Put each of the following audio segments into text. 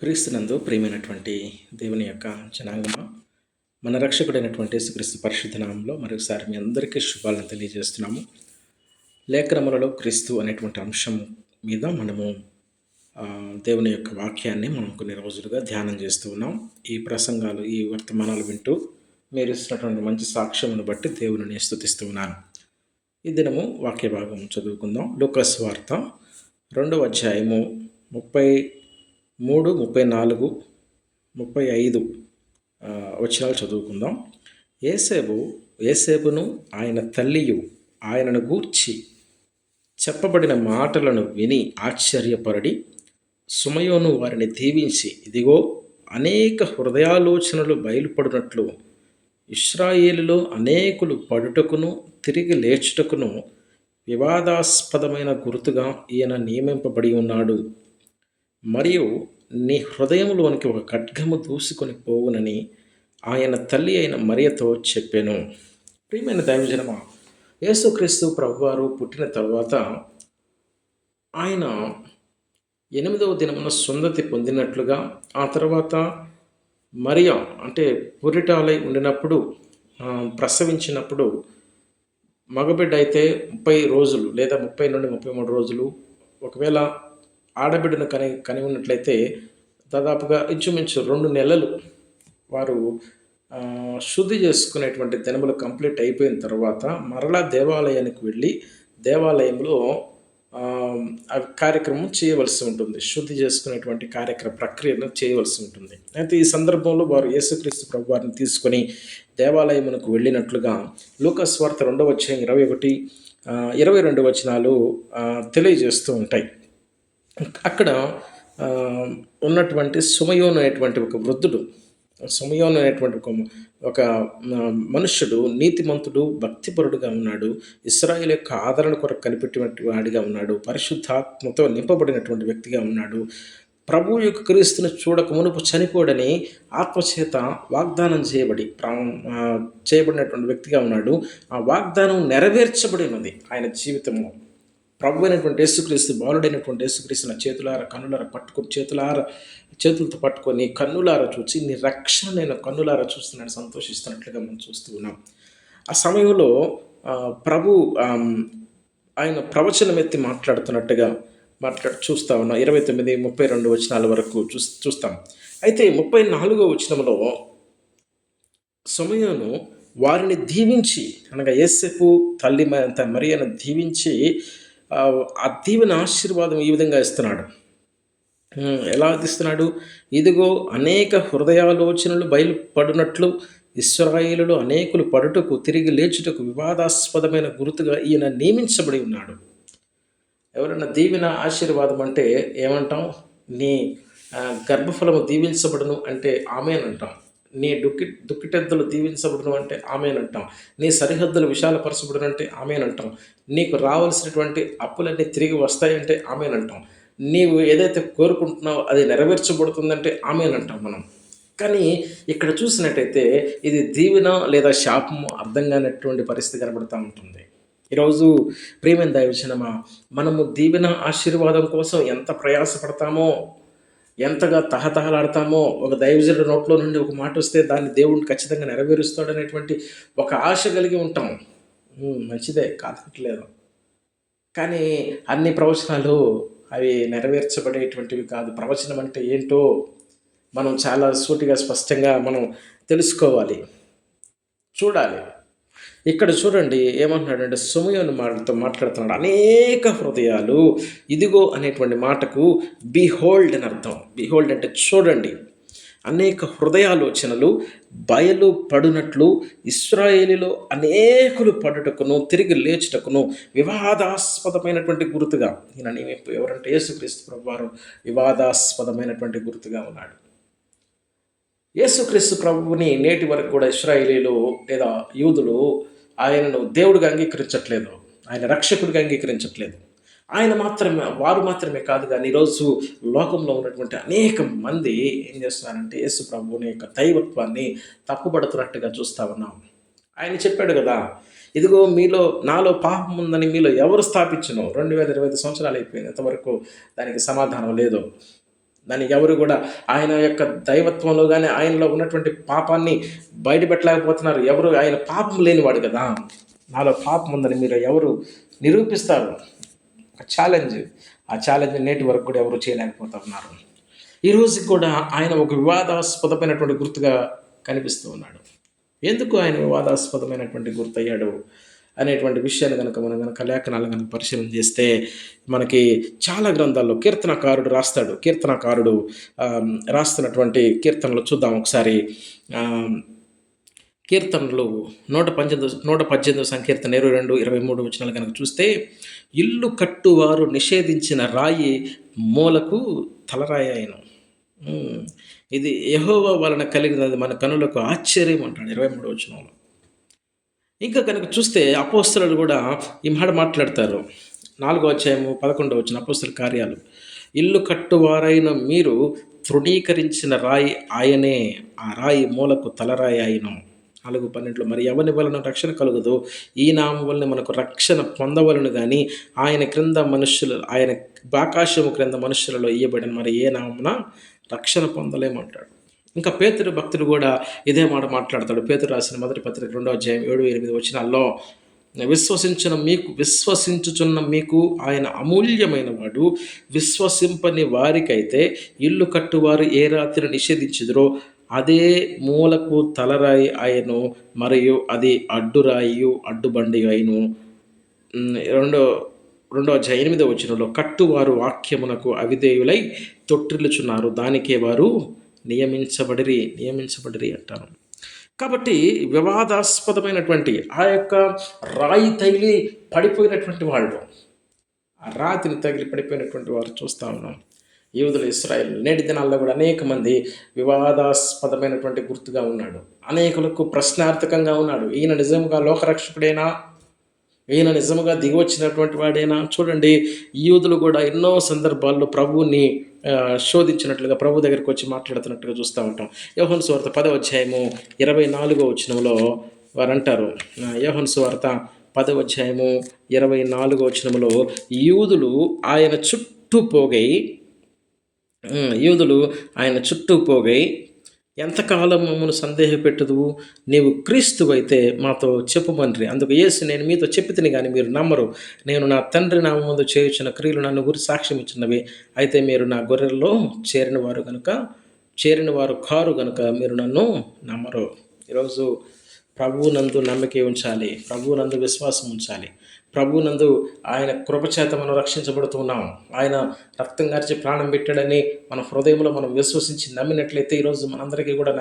క్రీస్తునందు ప్రియమైనటువంటి దేవుని యొక్క జనాంగమ? మన రక్షకుడైనటువంటి యేసుక్రీస్తు పరిశుద్ధనామంలో మరొకసారి మీ అందరికీ శుభాలను తెలియజేస్తున్నాము. లేఖనములలో క్రీస్తు అనేటువంటి అంశం మీద మనము దేవుని యొక్క వాక్యాన్ని మనం కొన్ని రోజులుగా ధ్యానం చేస్తూ ఉన్నాం. ఈ ప్రసంగాలు ఈ వర్తమానాలు వింటూ మీరు ఇస్తున్నటువంటి మంచి సాక్ష్యమును బట్టి దేవుని స్థుతిస్తూ ఉన్నాను. ఈ దినము వాక్య భాగం చదువుకుందాం. లూకస్ వార్త రెండవ అధ్యాయము ముప్పై మూడు ముప్పై నాలుగు ముప్పై ఐదు ఆ, వచనాలు చదువుకుందాం. ఏసేపు ఏసేపును ఆయన తల్లియు ఆయనను గూర్చి చెప్పబడిన మాటలను విని ఆశ్చర్యపరడి సుమయోను వారిని దీవించి ఇదిగో అనేక హృదయాలోచనలు బయలుపడినట్లు ఇస్రాయేలులో అనేకులు పడుటకును తిరిగి లేచుటకును వివాదాస్పదమైన గుర్తుగా ఈయన నియమింపబడి ఉన్నాడు. మరియు నీ హృదయంలోనికి ఒక ఖడ్గము దూసుకొని పోవునని ఆయన తల్లి అయిన మరియతో చెప్పాను. ప్రియమైన దైవజనమ యేసుక్రీస్తు ప్రభువారు పుట్టిన తర్వాత ఆయన ఎనిమిదవ దినమున సుందతి పొందినట్లుగా ఆ తర్వాత మరియా అంటే పురిటాలై ఉండినప్పుడు ప్రసవించినప్పుడు మగబిడ్డ అయితే ముప్పై రోజులు లేదా ముప్పై నుండి ముప్పై మూడు రోజులు ఒకవేళ ఆడబిడ్డను కని కని ఉన్నట్లయితే దాదాపుగా ఇంచుమించు రెండు నెలలు వారు శుద్ధి చేసుకునేటువంటి దినములు కంప్లీట్ అయిపోయిన తర్వాత మరలా దేవాలయానికి వెళ్ళి దేవాలయంలో కార్యక్రమం చేయవలసి ఉంటుంది. శుద్ధి చేసుకునేటువంటి కార్యక్రమ ప్రక్రియను చేయవలసి ఉంటుంది. అయితే ఈ సందర్భంలో వారు యేసుక్రీస్తు ప్రభు వారిని తీసుకొని దేవాలయమునకు వెళ్ళినట్లుగా లూకస్ వార్త రెండవ అధ్యాయం ఇరవై ఒకటి ఇరవై రెండు వచనాలు తెలియజేస్తూ ఉంటాయి. అక్కడ ఉన్నటువంటి సుమయోను అనేటువంటి ఒక వృద్ధుడు సుమయోను అనేటువంటి ఒక ఒక మనుష్యుడు నీతిమంతుడు భక్తిపరుడుగా ఉన్నాడు ఇస్రాయేల్ యొక్క ఆదరణ కొరకు కనిపెట్టినటువంటి వాడిగా ఉన్నాడు పరిశుద్ధాత్మతో నింపబడినటువంటి వ్యక్తిగా ఉన్నాడు. ప్రభు యొక్క క్రీస్తుని చూడక మునుపు చనిపోడని ఆత్మచేత వాగ్దానం చేయబడి ప్రా చేయబడినటువంటి వ్యక్తిగా ఉన్నాడు. ఆ వాగ్దానం నెరవేర్చబడి ఆయన జీవితంలో. ప్రభు అయినటువంటి యేసుక్రీస్తు బాలుడైనటువంటి యేసుక్రీస్తు నా చేతులార కన్నులార పట్టుకొని చేతులార చేతులతో పట్టుకొని కన్నులార చూసి నీ రక్షణ నేను కన్నులార చూస్తున్నాను సంతోషిస్తున్నట్లుగా మనం చూస్తూ ఉన్నాం. ఆ సమయంలో ప్రభు ఆయన ప్రవచనం ఎత్తి మాట్లాడుతున్నట్టుగా మాట్లాడు చూస్తా ఉన్నాం. ఇరవై తొమ్మిది ముప్పై రెండు వచనాల వరకు చూ చూస్తాం. అయితే ముప్పై నాలుగో వచనంలో సమయను వారిని దీవించి అనగా యేసెపు తల్లి మ- మరియను దీవించి ఆ, దీవెన ఆశీర్వాదం ఈ విధంగా ఇస్తున్నాడు. ఎలా ఇస్తున్నాడు? ఇదిగో అనేక హృదయాలోచనలు బయలుపడినట్లు ఇస్రాయేలులో అనేకులు పడుటకు తిరిగి లేచుటకు వివాదాస్పదమైన గుర్తుగా ఈయన నియమించబడి ఉన్నాడు. ఎవరైనా దీవెన ఆశీర్వాదం అంటే ఏమంటాం? నీ గర్భఫలము దీవించబడను అంటే ఆమెనంటాం. నీ దుక్కి దుక్కిటెద్దలు దీవించబడును అంటే ఆమెనంటాం. నీ సరిహద్దులు విశాలపరచబడును అంటే ఆమెనంటాం. నీకు రావాల్సినటువంటి అప్పులన్నీ తిరిగి వస్తాయంటే ఆమెనంటాం. నీవు ఏదైతే కోరుకుంటున్నావో అది నెరవేర్చబడుతుందంటే ఆమెనంటాం మనం. కానీ ఇక్కడ చూసినట్టయితే ఇది దీవెన లేదా శాపము అర్థం కానటువంటి పరిస్థితి కనబడుతూ ఉంటుంది. ఈరోజు ప్రేమైన దైవచనమా మనము దీవెన ఆశీర్వాదం కోసం ఎంత ప్రయాసపడతామో ఎంతగా తహతహలాడతామో ఒక దైవజనుడి నోట్లో నుండి ఒక మాట వస్తే దాన్ని దేవుడిని ఖచ్చితంగా నెరవేరుస్తాడనేటువంటి ఒక ఆశ కలిగి ఉంటాం. మంచిదే కాదట్లేదు కానీ అన్ని ప్రవచనాలు అవి నెరవేర్చబడేటువంటివి కాదు. ప్రవచనం అంటే ఏంటో మనం చాలా సూటిగా స్పష్టంగా మనం తెలుసుకోవాలి. చూడాలి. ఇక్కడ చూడండి ఏమంటున్నాడంటే సుమయోని మాటలతో మాట్లాడుతున్నాడు. అనేక హృదయాలు ఇదిగో అనేటువంటి మాటకు బిహోల్డ్ అని అర్థం. బిహోల్డ్ అంటే చూడండి. అనేక హృదయాలోచనలు బయలు పడినట్లు ఇస్రాయేలీలో అనేకులు పడుటకును తిరిగి లేచుటకును వివాదాస్పదమైనటువంటి గుర్తుగా ఈయన ఎవరంటే యేసుక్రీస్తు ప్రభువారు వివాదాస్పదమైనటువంటి గుర్తుగా ఉన్నాడు. యేసుక్రీస్తు ప్రభువుని నేటి వరకు కూడా ఇస్రాయేలీలు లేదా యూదులు ఆయనను దేవుడిగా అంగీకరించట్లేదు. ఆయన రక్షకుడిగా అంగీకరించట్లేదు. ఆయన మాత్రమే వారు మాత్రమే కాదు కానీ ఈరోజు లోకంలో ఉన్నటువంటి అనేక మంది ఏం చేస్తున్నారంటే యేసు ప్రభువుని యొక్క దైవత్వాన్ని తప్పుపడుతున్నట్టుగా చూస్తా ఉన్నాం. ఆయన చెప్పాడు కదా ఇదిగో మీలో నాలో పాపం ఉందని మీలో ఎవరు స్థాపించను రెండు వేల ఇరవై ఐదు సంవత్సరాలు అయిపోయింది. ఇంతవరకు దానికి సమాధానం లేదు. దాన్ని ఎవరు కూడా ఆయన యొక్క దైవత్వంలో కానీ ఆయనలో ఉన్నటువంటి పాపాన్ని బయటపెట్టలేకపోతున్నారు. ఎవరు? ఆయన పాపం లేనివాడు కదా. నాలో పాపం ఉందని మీరు ఎవరు నిరూపిస్తారు? ఒక ఛాలెంజ్ ఆ ఛాలెంజ్ నేటి వరకు కూడా ఎవరు చేయలేకపోతున్నారు. ఈ కూడా ఆయన ఒక వివాదాస్పదమైనటువంటి గుర్తుగా కనిపిస్తూ ఉన్నాడు. ఎందుకు ఆయన వివాదాస్పదమైనటువంటి గుర్తయ్యాడు? అనేటువంటి విషయాన్ని కనుక మనం కనుక లేఖనాలు కనుక పరిశీలన చేస్తే మనకి చాలా గ్రంథాల్లో కీర్తనకారుడు రాస్తాడు. కీర్తనకారుడు రాస్తున్నటువంటి కీర్తనలు చూద్దాం ఒకసారి. కీర్తనలు నూట పద్దెనిమిది నూట పద్దెనిమిది సంకీర్తన ఇరవై రెండు ఇరవై మూడు వచనాలు కనుక చూస్తే ఇల్లు కట్టువారు నిషేధించిన రాయి మూలకు తలరాయి అయిన. ఇది యహోవా వలన కలిగినది మన కనులకు ఆశ్చర్యం అంటాడు ఇరవై మూడు వచనంలో. ఇంకా కనుక చూస్తే అపోస్తలు కూడా ఈ మాట మాట్లాడతారు. నాలుగో అధ్యాయము పదకొండో వచ్చిన అపోస్తల కార్యాలు. ఇల్లు కట్టువారైన మీరు తృణీకరించిన రాయి ఆయనే ఆ రాయి మూలకు తలరాయి ఆయన నాలుగు పన్నెండులో మరి ఎవరి వలన రక్షణ కలుగుదో? ఈ నామం వలన మనకు రక్షణ పొందవలను కానీ ఆయన క్రింద మనుషులు ఆయన ఆకాశము క్రింద మనుషులలో ఇయ్యబడిన మరి ఏ నామమున రక్షణ పొందలేమంటాడు. ఇంకా పేతురు భక్తుడు కూడా ఇదే మాట మాట్లాడతాడు. పేతురు రాసిన మొదటి పత్రిక రెండో అధ్యాయం ఏడు ఎనిమిది వచ్చినాల్లో విశ్వసించిన మీకు విశ్వసించుచున్న మీకు ఆయన అమూల్యమైన వాడు. విశ్వసింపని వారికైతే ఇల్లు కట్టువారు ఏ రాత్రి నిషేధించుదరో అదే మూలకు తలరాయి ఆయను మరియు అది అడ్డురాయి అడ్డుబండి అయిను. రెండో రెండో అధ్యాయం ఎనిమిదో వచ్చినలో కట్టువారు వాక్యమునకు అవిధేయులై తొట్టిల్లుచున్నారు. దానికే వారు నియమించబడిరి నియమించబడిరి అంటారు. కాబట్టి వివాదాస్పదమైనటువంటి ఆ యొక్క రాయి తగిలి పడిపోయినటువంటి వాళ్ళు ఆ రాతిని తగిలి పడిపోయినటువంటి వారు చూస్తూ ఉన్నాం. యూదులు ఇస్రాయల్ నేటి దినాల్లో కూడా అనేక మంది వివాదాస్పదమైనటువంటి గుర్తుగా ఉన్నాడు. అనేకులకు ప్రశ్నార్థకంగా ఉన్నాడు. ఈయన నిజంగా లోకరక్షకుడేనా? ఈయన నిజముగా దిగివచ్చినటువంటి వాడేనా? చూడండి యూదులు కూడా ఎన్నో సందర్భాల్లో ప్రభువుని శోధించినట్లుగా ప్రభు దగ్గరికి వచ్చి మాట్లాడుతున్నట్టుగా చూస్తూ ఉంటాం. యోహన్ సువార్త పదవ అధ్యాయము ఇరవై నాలుగో వచనంలో వారు అంటారు యోహన్ సువార్త పదవ అధ్యాయము ఇరవై నాలుగో వచనంలో యూదులు ఆయన చుట్టూ పోగై యూదులు ఆయన చుట్టూ పోగై ఎంతకాలం మమ్మల్ని సందేహపెట్టదువు? నీవు క్రీస్తువైతే మాతో చెప్పుమండ్రి అందుకు ఏసి నేను మీతో చెప్పితిని కానీ మీరు నమ్మరు. నేను నా తండ్రి నా ముందు చేయుచున్న క్రియలు నన్ను గురి సాక్ష్యం ఇచ్చినవి అయితే మీరు నా గొర్రెల్లో చేరిన వారు కనుక చేరిన వారు కారు కనుక మీరు నన్ను నమ్మరు. ఈరోజు ప్రభువునందు నమ్మిక ఉంచాలి ప్రభువునందు విశ్వాసం ఉంచాలి. ప్రభువునందు ఆయన కృపచేత మనం రక్షించబడుతున్నాం. ఆయన రక్తం గార్చి ప్రాణం పెట్టాడని మన హృదయంలో మనం విశ్వసించి నమ్మినట్లయితే ఈరోజు మనందరికీ కూడా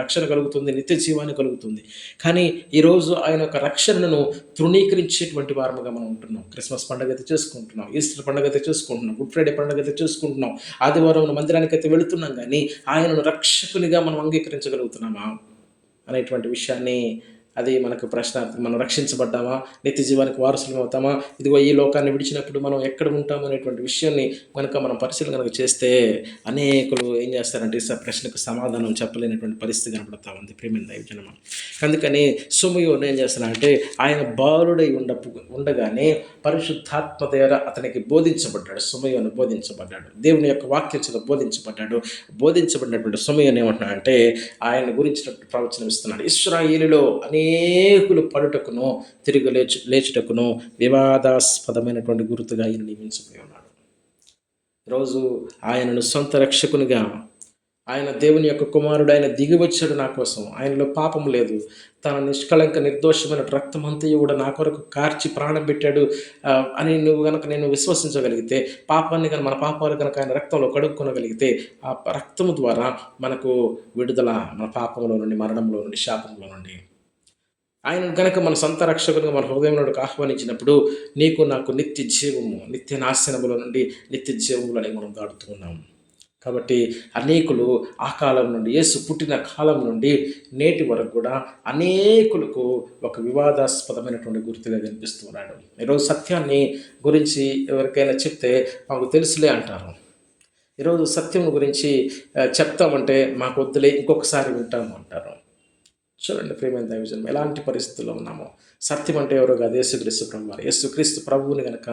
రక్షణ కలుగుతుంది నిత్య జీవాన్ని కలుగుతుంది. కానీ ఈరోజు ఆయన యొక్క రక్షణను తృణీకరించేటువంటి వారముగా మనం ఉంటున్నాం. క్రిస్మస్ పండుగ అయితే చేసుకుంటున్నాం ఈస్టర్ పండుగ అయితే చేసుకుంటున్నాం గుడ్ ఫ్రైడే పండుగ అయితే చేసుకుంటున్నాం ఆదివారం మందిరానికి అయితే వెళుతున్నాం కానీ ఆయనను రక్షకునిగా మనం అంగీకరించగలుగుతున్నామా? అనేటువంటి విషయాన్ని అది మనకు ప్రశ్న మనం రక్షించబడ్డామా? నిత్య జీవానికి వారసులం అవుతామా ఇదిగో ఈ లోకాన్ని విడిచినప్పుడు మనం ఎక్కడ ఉంటాము అనేటువంటి విషయాన్ని కనుక మనం పరిశీలన కనుక చేస్తే అనేకులు ఏం చేస్తారంటే ఈ ప్రశ్నకు సమాధానం చెప్పలేనటువంటి పరిస్థితి కనపడతా ఉంది ప్రేమిన దైవజనమ? అందుకని సుమయోను ఏం చేస్తానంటే ఆయన బాలుడై ఉండ ఉండగానే పరిశుద్ధాత్మ ద్వారా అతనికి బోధించబడ్డాడు. సుమయోను బోధించబడ్డాడు. దేవుని యొక్క వాక్యం చేత బోధించబడ్డాడు. బోధించబడినటువంటి సుమయోను ఏమంటున్నాడంటే ఆయన గురించినటువంటి ప్రవచనం ఇస్తున్నాడు. ఇస్రాయేలులో అనేకులు పడుటకును తిరిగి లేచు లేచుటకును వివాదాస్పదమైనటువంటి గుర్తుగా ఆయన నియమించబోయి ఉన్నాడు. ఈరోజు ఆయనను సొంత రక్షకునిగా ఆయన దేవుని యొక్క కుమారుడు ఆయన దిగి వచ్చాడు నా కోసం. ఆయనలో పాపం లేదు. తన నిష్కళంక నిర్దోషమైన రక్తమంతయు కూడా నా కొరకు కార్చి ప్రాణం పెట్టాడు అని నువ్వు కనుక నేను విశ్వసించగలిగితే పాపాన్ని కనుక మన పాపాలు కనుక ఆయన రక్తంలో కడుక్కొనగలిగితే ఆ రక్తము ద్వారా మనకు విడుదల మన పాపంలో నుండి మరణంలో నుండి శాపంలో నుండి ఆయన గనక మన సొంత రక్షకునిగా మన హృదయంలోకి ఆహ్వానించినప్పుడు నీకు నాకు నిత్య జీవము నిత్య నాశనముల నుండి నిత్య జీవములు అనేవి మనం దాడుతూ కాబట్టి అనేకులు ఆ కాలం నుండి యేసు పుట్టిన కాలం నుండి నేటి వరకు కూడా అనేకులకు ఒక వివాదాస్పదమైనటువంటి గుర్తుగా కనిపిస్తున్నాడు ఈరోజు సత్యాన్ని గురించి ఎవరికైనా చెప్తే మాకు తెలుసులే అంటారు. ఈరోజు సత్యం గురించి చెప్తామంటే మాకు వద్దులే ఇంకొకసారి వింటాము అంటారు. చూడండి ప్రేమైన దైవజనం ఎలాంటి పరిస్థితుల్లో ఉన్నామో. సత్యం అంటే ఎవరో కాదు యేసుక్రీస్తు ప్రభు వారు యేసుక్రీస్తు ప్రభువుని కనుక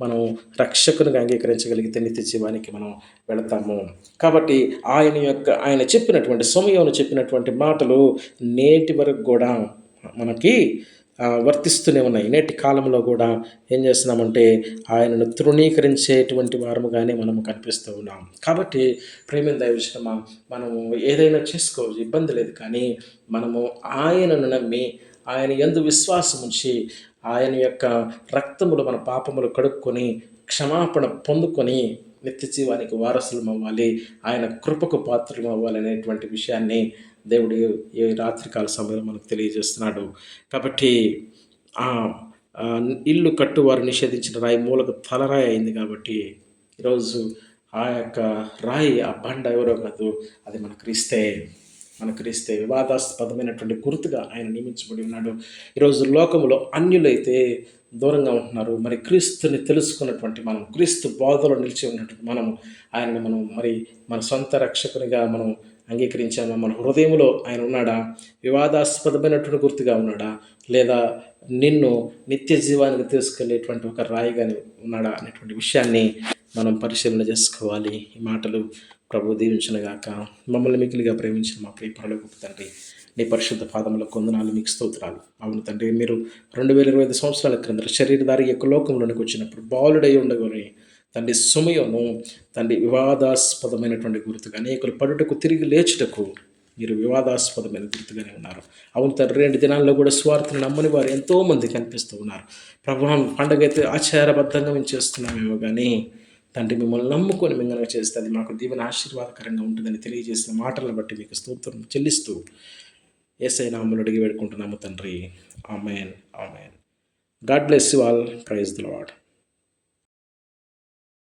మనం రక్షకునిగా అంగీకరించగలిగితే నిత్య జీవానికి మనం వెళతాము. కాబట్టి ఆయన యొక్క ఆయన చెప్పినటువంటి సమయంలో చెప్పినటువంటి మాటలు నేటి వరకు కూడా మనకి వర్తిస్తూనే ఉన్నాయి. నేటి కాలంలో కూడా ఏం చేస్తున్నామంటే ఆయనను తృణీకరించేటువంటి వారముగానే మనము కనిపిస్తూ ఉన్నాం. కాబట్టి ప్రేమ దైవశ్రమ మనము ఏదైనా చేసుకోవచ్చు ఇబ్బంది లేదు. కానీ మనము ఆయనను నమ్మి ఆయన ఎందు విశ్వాసం ఉంచి ఆయన యొక్క రక్తములు మన పాపములు కడుక్కొని క్షమాపణ పొందుకొని నిత్య జీవానికి వారసులం అవ్వాలి ఆయన కృపకు పాత్రలు అవ్వాలి అనేటువంటి విషయాన్ని దేవుడు ఈ రాత్రికాల సమయంలో మనకు తెలియజేస్తున్నాడు. కాబట్టి ఆ ఆ ఇల్లు కట్టువారు నిషేధించిన రాయి మూలకు తలరాయి అయింది కాబట్టి ఈరోజు ఆ యొక్క రాయి ఆ బండ ఎవరో కాదు అది మన క్రీస్తే. మన క్రీస్తే వివాదాస్పదమైనటువంటి గుర్తుగా ఆయన నియమించబడి ఉన్నాడు. ఈరోజు లోకములో అన్యులైతే దూరంగా ఉంటున్నారు. మరి క్రీస్తుని తెలుసుకున్నటువంటి మనం క్రీస్తు బోధలో నిలిచి ఉన్నటువంటి మనం ఆయనను మనం మరి మన సొంత రక్షకునిగా మనం అంగీకరించామా మన హృదయంలో ఆయన ఉన్నాడా? వివాదాస్పదమైనటువంటి గుర్తుగా ఉన్నాడా? లేదా నిన్ను నిత్య జీవానికి తీసుకెళ్ళేటువంటి ఒక రాయిగాని ఉన్నాడా అనేటువంటి విషయాన్ని మనం పరిశీలన చేసుకోవాలి. ఈ మాటలు ప్రభు దీవించినగాక మమ్మల్ని మిగిలిగా ప్రేమించిన మా ప్రియ పరలోకపు తండ్రి నీ పరిశుద్ధ పాదముల కొందనాలు మీకు స్తోత్రాలు. అవును తండ్రి మీరు రెండు వేల ఇరవై ఐదు సంవత్సరాల క్రింద శరీరధారి యొక్క లోకంలోనికి వచ్చినప్పుడు బాలుడై ఉండగలని తండ్రి సుమయను తండ్రి వివాదాస్పదమైనటువంటి గుర్తుగా అనేకులు పడుటకు తిరిగి లేచుటకు మీరు వివాదాస్పదమైన గుర్తుగానే ఉన్నారు. అవును తండ్రి రెండు దినాల్లో కూడా స్వార్థను నమ్మని వారు ఎంతోమంది కనిపిస్తూ ఉన్నారు. ప్రభావం పండగ అయితే ఆచారబద్ధంగా మేము చేస్తున్నామేమో కానీ తండ్రి మిమ్మల్ని నమ్ముకొని మిమ్మల్ని చేస్తే అది మాకు దీవెన ఆశీర్వాదకరంగా ఉంటుందని తెలియజేసిన మాటలను బట్టి మీకు స్తోత్రం చెల్లిస్తూ ఏసై నామలు అడిగి వేడుకుంటున్నాము తండ్రి. Amen amen. God bless you all. Praise the lord